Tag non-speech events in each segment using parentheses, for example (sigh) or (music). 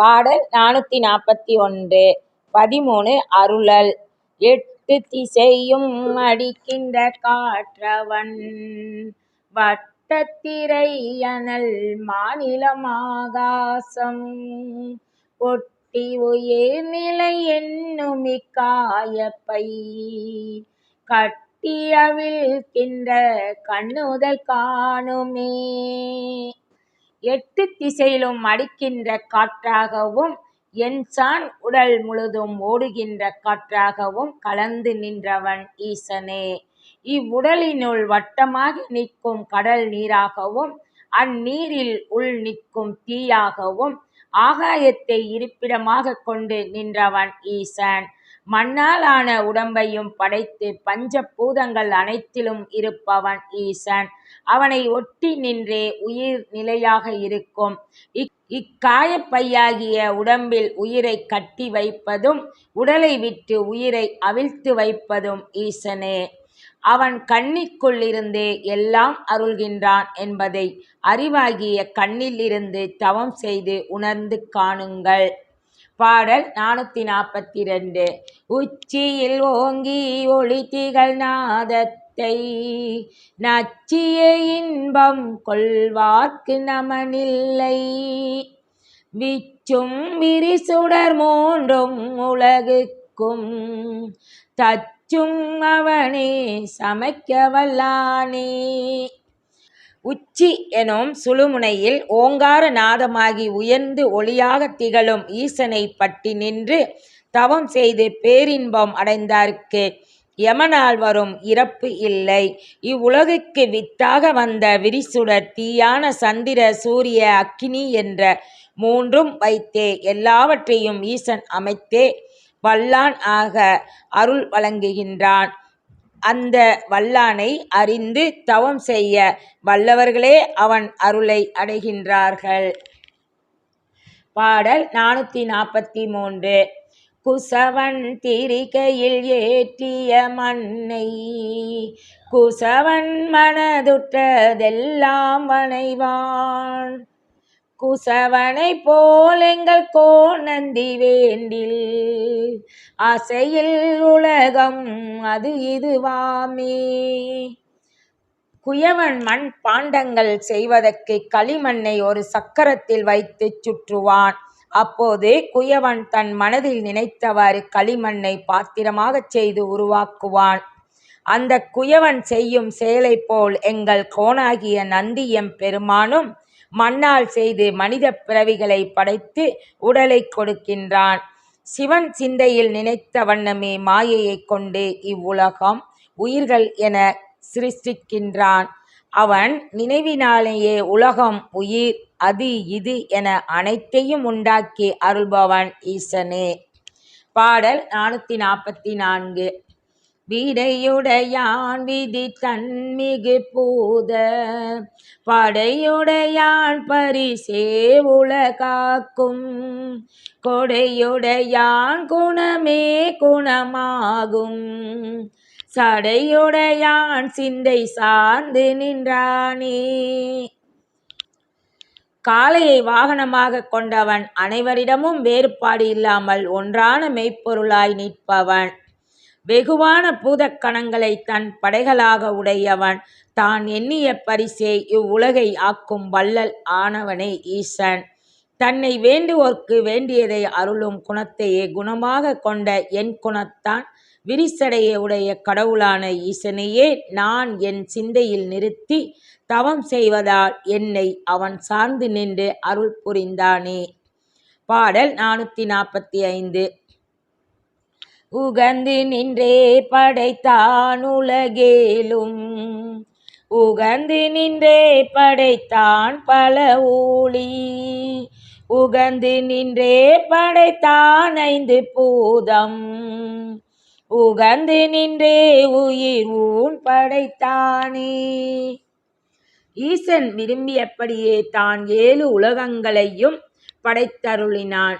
பாடல் நானூத்தி நாற்பத்தி ஒன்று. பதிமூணு அருளல். எட்டு திசையும் அடிக்கின்ற காற்றவன். வட்டத்திரை அனல் மாநிலம் ஆகாசம் ஒட்டி உயிர் நிலை என்னும் இக்காயப்பை கட்டி கண்ணுதல் காணுமே. எட்டு திசையிலும் அடிக்கின்ற காற்றாகவும் என்சான் உடல் முழுதும் ஓடுகின்ற காற்றாகவும் கலந்து நின்றவன் ஈசனே. இவ்வுடலினுள் வட்டமாக நிற்கும் கடல் நீராகவும் அந்நீரில் உள் நிற்கும் தீயாகவும் ஆகாயத்தை இருப்பிடமாக கொண்டு நின்றவன் ஈசன். மண்ணாலான உடம்பையும் படைத்து பஞ்ச பூதங்கள் அனைத்திலும் இருப்பவன் ஈசன். அவனை ஒட்டி நின்றே உயிர் நிலையாக இருக்கும். இக் இக்காயப்பையாகிய உடம்பில் உயிரை கட்டி வைப்பதும் உடலை விட்டு உயிரை அவிழ்த்து வைப்பதும் ஈசனே. அவன் கண்ணிக்குள்ளிருந்தே எல்லாம் அருள்கின்றான் என்பதை அறிவாகிய கண்ணிலிருந்து தவம் செய்து உணர்ந்து காணுங்கள். பாடல் நானூத்தி நாற்பத்தி ரெண்டு. உச்சியில் ஓங்கி ஒளி திகழ் நாதத்தை நச்சிய இன்பம் கொள்வார்க்கு நமனில்லை. விச்சும் விரிசுடர் மூன்றும் உலகுக்கும் தச்சும் அவனே சமைக்க வல்லானே உச்சி எனும் சுழுமுனையில் ஓங்கார நாதமாகி உயர்ந்து ஒளியாக திகழும் ஈசனை பட்டி நின்று தவம் செய்து பேரின்பம் அடைந்தார்க்கு. யமனால் வரும் இறப்பு இல்லை. இவ்வுலகுக்கு வித்தாக வந்த விரிசுடர் தீயான சந்திர சூரிய அக்கினி என்ற மூன்றும் வைத்தே எல்லாவற்றையும் ஈசன் அமைத்தே வல்லான் ஆக அருள் வழங்குகின்றான். அந்த வல்லானை அறிந்து தவம் செய்ய வல்லவர்களே அவன் அருளை அடைகின்றார்கள். பாடல் நானூற்றி நாற்பத்தி மூன்று. குசவன் திரிகையில் ஏற்றிய மண்ணை குசவன் மனதுற்றதெல்லாம் வனைவான் குசவனை போல் எங்கள் கோணந்தி வேண்டில் ஆசையில் உலகம் அது இதுவாமே. குயவன் மண் பாண்டங்கள் செய்வதற்கு களிமண்ணை ஒரு சக்கரத்தில் வைத்து சுற்றுவான். அப்போது குயவன் தன் மனதில் நினைத்தவாறு களிமண்ணை பாத்திரமாகச் செய்து உருவாக்குவான். அந்த குயவன் செய்யும் செயலை போல் எங்கள் கோணாகிய நந்தியம் பெருமானும் மண்ணால் செய்து மனித பிறவிகளை படைத்து உடலை கொடுக்கின்றான். சிவன் சிந்தையில் நினைத்த வண்ணமே மாயையை கொண்டு இவ்வுலகம் உயிர்கள் என சிருஷ்டிக்கின்றான். அவன் நினைவினாலேயே உலகம் உயிர். அது இது என அனைத்தையும் உண்டாக்கி அருள்பவன் ஈசனே. பாடல் நானூத்தி நாற்பத்தி நான்கு. வீடையுடையான் விதி தன்மிகு பூத. படையுடையான் பரிசே உலகாக்கும். கொடையுடையான் குணமே குணமாகும். சடையுடையான் சிந்தை சார்ந்து நின்றானே. காளையை வாகனமாக கொண்டவன் அனைவரிடமும் வேறுபாடு இல்லாமல் ஒன்றான மெய்ப்பொருளாய் நிற்பவன். வெகுவான பூதக்கணங்களை தன் படைகளாக உடையவன். தான் எண்ணிய பரிசே இவ்வுலகை ஆக்கும் வள்ளல் ஆனவனே ஈசன். தன்னை வேண்டுவோர்க்கு வேண்டியதை அருளும் குணத்தையே குணமாக கொண்ட என் குணத்தான் விரிசடைய உடைய கடவுளான ஈசனையே நான் என் சிந்தையில் நிறுத்தி தவம் செய்வதால் என்னை அவன் சார்ந்து நின்று அருள் புரிந்தானே. பாடல் நானூத்தி நாற்பத்தி ஐந்து. உகந்து நின்றே படைத்தான் உலகேலும் உகந்து நின்றே படைத்தான் பல ஊழி உகந்து நின்றே படைத்தான் ஐந்து பூதம் உகந்து நின்றே உயிர் ஊன் படைத்தானே. ஈசன் விரும்பியபடியே தான் ஏழு உலகங்களையும் படைத்தருளினான்.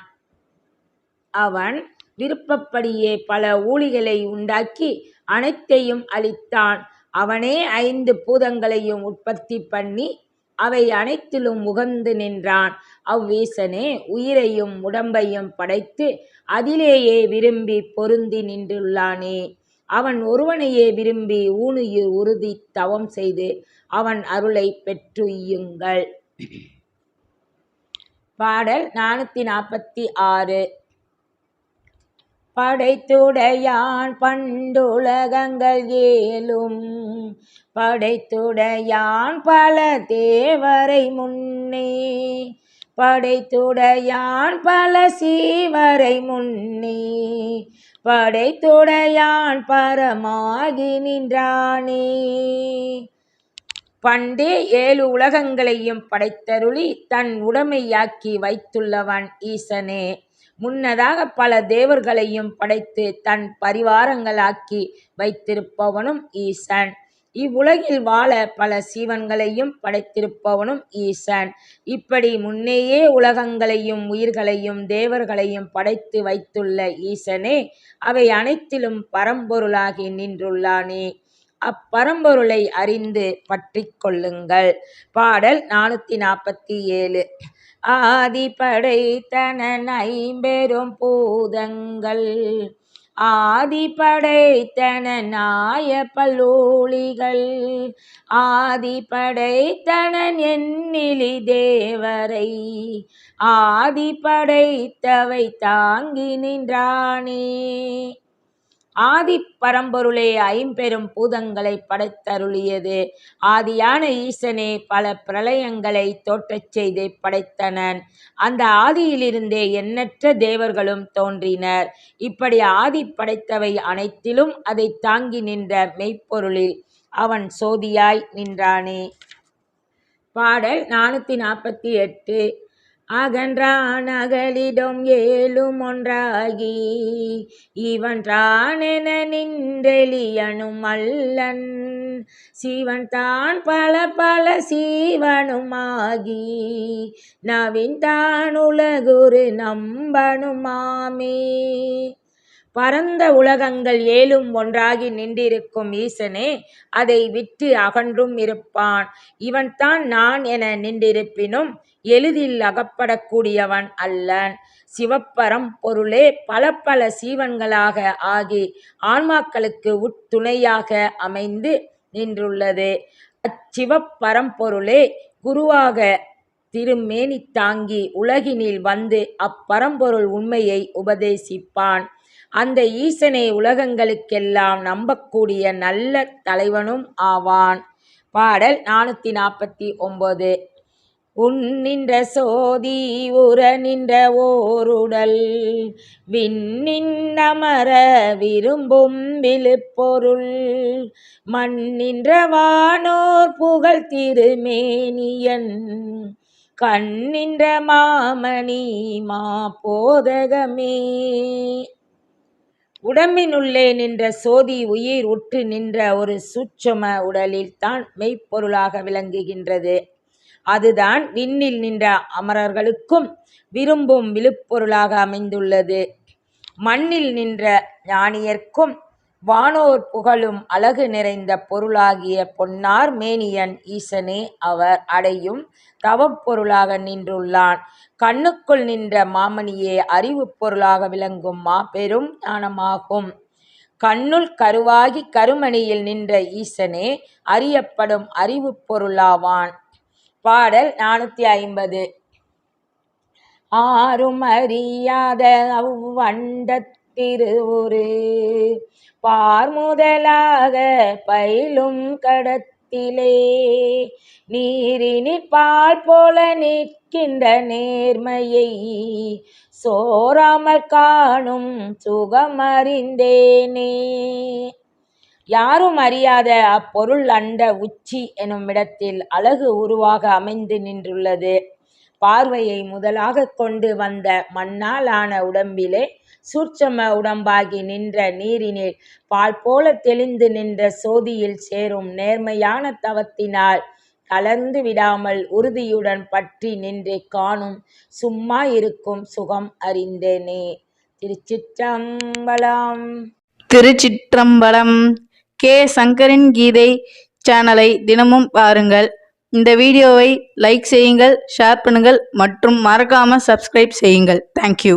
அவன் விருப்பப்படியே பல ஊழிகளை உண்டாக்கி அனைத்தையும் அளித்தான். அவனே ஐந்து பூதங்களையும் உற்பத்தி பண்ணி அவை அனைத்திலும் உகந்து நின்றான். அவ்வீசனே உயிரையும் உடம்பையும் படைத்து அதிலேயே விரும்பி பொருந்தி நின்றுள்ளானே. அவன் ஒருவனையே விரும்பி ஊனுயிர் உறுதி தவம் செய்து அவன் அருளை பெற்றுய்யுங்கள் (clears throat) பாடல் நானூற்றி நாற்பத்தி ஆறு. படைத்துடையான் பண்டுலகங்கள் ஏலும் படைத்துடையான் பல தேவரை முன்னே. படைத்துடையான் பல சீவரை முன்னே. படைத்துடையான் பரமாகி நின்றானே. பண்டே ஏழு உலகங்களையும் படைத்தருளி தன் உடைமையாக்கி வைத்துள்ளவன் ஈசனே. முன்னதாக பல தேவர்களையும் படைத்து தன் பரிவாரங்களாக்கி வைத்திருப்பவனும் ஈசன். இவ்வுலகில் வாழ பல சீவன்களையும் படைத்திருப்பவனும் ஈசன். இப்படி முன்னேயே உலகங்களையும் உயிர்களையும் தேவர்களையும் படைத்து வைத்துள்ள ஈசனே அவை அனைத்திலும் பரம்பொருளாகி நின்றுள்ளானே. அப்பரம்பொருளை அறிந்து பற்றி கொள்ளுங்கள். பாடல் நானூற்றி நாற்பத்தி ஏழு ஆதி படைத்தன ஐம்பெரும் பூதங்கள். ஆதி படைத்தன நாய பல்லோளிகள் ஆதி படைத்தனன் எண்ணிலி தேவரை. ஆதி படைத்தவை தாங்கி நின்றானே. ஆதி பரம்பொருளே ஐம்பெரும் பூதங்களை படைத்தருளியது. ஆதியான ஈசனே பல பிரளயங்களை தோற்றச் செய்து படைத்தனன். அந்த ஆதியிலிருந்தே எண்ணற்ற தேவர்களும் தோன்றினர். இப்படி ஆதி படைத்தவை அனைத்திலும் அதை தாங்கி நின்ற மெய்ப்பொருளில் அவன் சோதியாய் நின்றானே. பாடல் நானூற்றி நாற்பத்தி எட்டு. அகன்றான் அகலிடம் ஏலும் ஒன்றாகி இவன்றானென நின்றெளியனும் அல்லன். சிவன் தான் பல பல சீவனுமாகி நவின் தான் உலகுரு நம்பனுமாமே. பரந்த உலகங்கள் ஏழும் ஒன்றாகி நின்றிருக்கும் ஈசனே அதை விட்டு அகன்றும் இருப்பான். இவன்தான் நான் என நின்றிருப்பினும் எளிதில் அகப்படக்கூடியவன் அல்லன். சிவப்பரம் பொருளே பல பல சீவன்களாக ஆகி ஆன்மாக்களுக்கு உட்துணையாக அமைந்து நின்றுள்ளது. அச்சிவப்பரம்பொருளே குருவாக திருமேனி தாங்கி உலகினில் வந்து அப்பரம்பொருள் உண்மையை உபதேசிப்பான். அந்த ஈசனை உலகங்களுக்கெல்லாம் நம்பக்கூடிய நல்ல தலைவனும் ஆவான். பாடல் நானூற்றி நாற்பத்தி ஒம்பது உன் நின்ற சோதி உற நின்ற ஓருடல் விண்ணின்னமர விரும்பும் விழுப்பொருள் மண்ணின்ற வானோர் புகழ் திருமேனியன் கண்ணின்ற மாமணி மா போதகமே உடம்பினுள்ளே நின்ற சோதி உயிர் உற்று நின்ற ஒரு சூட்சம உடலில் தான் மெய்ப்பொருளாக விளங்குகின்றது. அதுதான் விண்ணில் நின்ற அமரர்களுக்கும் விரும்பும் விழுப்பொருளாக அமைந்துள்ளது. மண்ணில் நின்ற ஞானியர்க்கும் வானோர் புகழும் அழகு நிறைந்த பொருளாகிய பொன்னார் மேனியன் ஈசனே அவர் அடையும் தவப்பொருளாக நின்றுள்ளான். கண்ணுக்குள் நின்ற மாமணியே அறிவு பொருளாக விளங்கும் மாபெரும் ஞானமாகும். கண்ணுள் கருவாகி கருமணியில் நின்ற ஈசனே அறியப்படும் அறிவு பொருளாவான். பாடல் நானூற்றி ஐம்பது. ஆறும் அறியாத அவ்வண்டத்திருவுரு பார்முதலாக பயிலும் கடத்திலே. நீரினிற் பால் போல நிற்கின்ற நேர்மையை சோராமல் காணும் சுகமறிந்தேனே. யாரும் அறியாத அப்பொருள் அண்ட உச்சி எனும் இடத்தில் அழகு உருவாக அமைந்து நின்றுள்ளது. பார்வையை முதலாக கொண்டு வந்த மண்ணாலான உடம்பிலே சூட்சம உடம்பாகி நின்ற நீரினில் பால் போல தெளிந்து நின்ற சோதியில் சேரும் நேர்மையான தவத்தினால் கலந்து விடாமல் உறுதியுடன் பற்றி நின்று காணும் சும்மா இருக்கும் சுகம் அறிந்தேனே. திருச்சிற்றம்பலம். திருச்சிற்றம்பலம். கே. சங்கரின் கீதை சேனலை தினமும் பாருங்கள். இந்த வீடியோவை லைக் செய்யுங்கள் ஷேர் பண்ணுங்கள் மற்றும் மறக்காம சப்ஸ்கிரைப் செய்யுங்கள். தேங்க்யூ